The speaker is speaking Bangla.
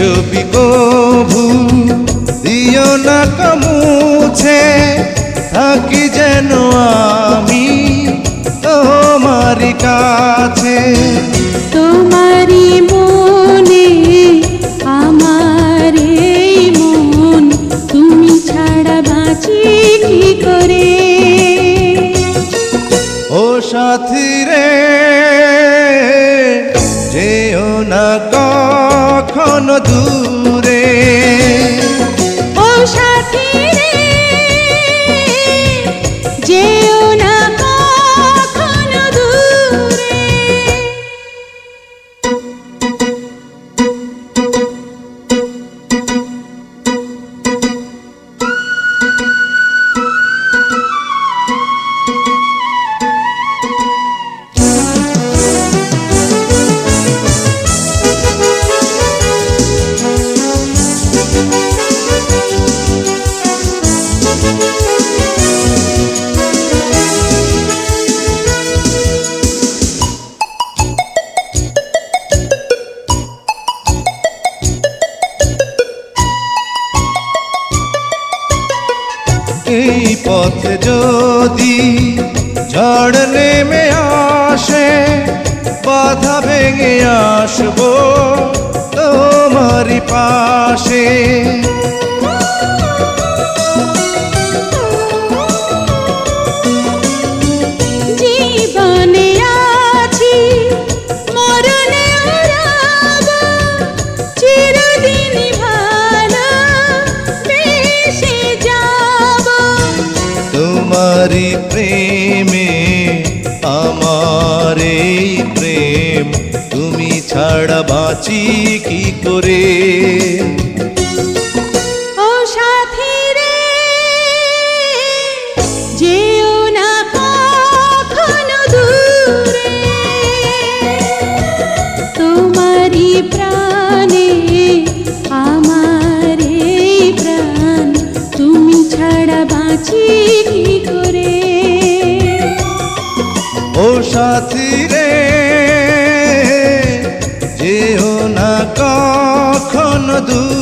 ছবি কভু দিও না কমুছে থাকি যেন আমি তোমার কাছে। তোমারই মনে আমার মন তুমি ছাড়া বাঁচি কি করে? ও সাথী রে যেও না কখনো দূরে পথে যদি ঝড় নেমে আসে বাধা ভেঙে আসব তোমারই পাশে। ছাড়া বাঁচি কি করে? ও না প্রাণে প্রাণ তুমি ছাড়া বাঁচি কখনো